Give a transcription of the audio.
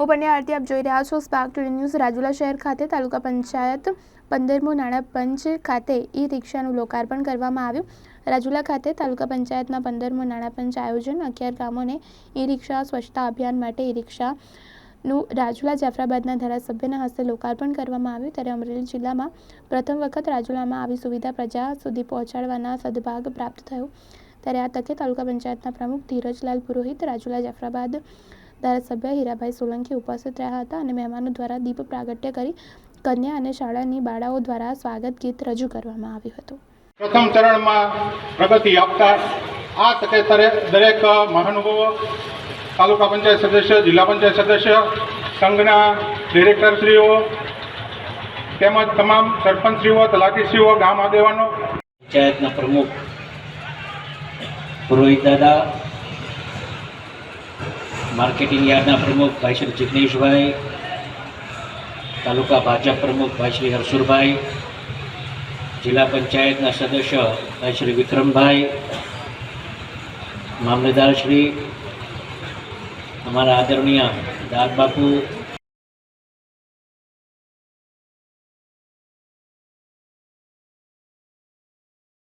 હું પંડ્યા આરતી આપ જોઈ રહ્યા છો સ્પાર્ક ટુડે ન્યૂઝ રાજુલા શહેર ખાતે તાલુકા પંચાયત પંદરમું નાણાં પંચ ખાતે ઈ રિક્ષાનું લોકાર્પણ કરવામાં આવ્યું. રાજુલા ખાતે તાલુકા પંચાયતના પંદરમું નાણાં પંચ આયોજન, અગિયાર ગામોને ઈ રિક્ષા સ્વચ્છતા અભિયાન માટે ઈ રિક્ષાનું રાજુલા જાફરાબાદના ધારાસભ્યના હસ્તે લોકાર્પણ કરવામાં આવ્યું. ત્યારે અમરેલી જિલ્લામાં પ્રથમ વખત રાજુલામાં આવી સુવિધા પ્રજા સુધી પહોંચાડવાના સદભાગ પ્રાપ્ત થયો. ત્યારે આ તકે તાલુકા પંચાયતના પ્રમુખ ધીરજલાલ પુરોહિત રાજુલા જાફરાબાદ ધારાસભ્ય હીરાભાઈ સોલંકી ઉપસ્થિત રહ્યા હતા અને મહેમાનો દ્વારા દીપ પ્રાગટ્ય કરી કન્યા અને શાળાની બાળાઓ દ્વારા સ્વાગત ગીત રજૂ કરવામાં આવ્યું હતું. પ્રથમ ચરણમાં પ્રગતિ આપતા આ તકે દરેક મહાનુભાવો તાલુકા પંચાયત સદસ્ય જિલ્લા પંચાયત સદસ્ય સંઘના ડિરેક્ટરશ્રીઓ તેમજ તમામ સરપંચશ્રીઓ તલાટીશ્રીઓ ગામ આગેવાનો. પંચાયતના પ્રમુખ પુરોહિત દાદા માર્કેટિંગ યાર્ડના પ્રમુખ ભાઈ શ્રી જિગ્નેશભાઈ, તાલુકા ભાજપ પ્રમુખ ભાઈ શ્રી હરસુરભાઈ, જિલ્લા પંચાયતના સદસ્ય ભાઈ શ્રી વિક્રમભાઈ મામલેદાર શ્રી, અમારા આદરણીય દાદ બાપુ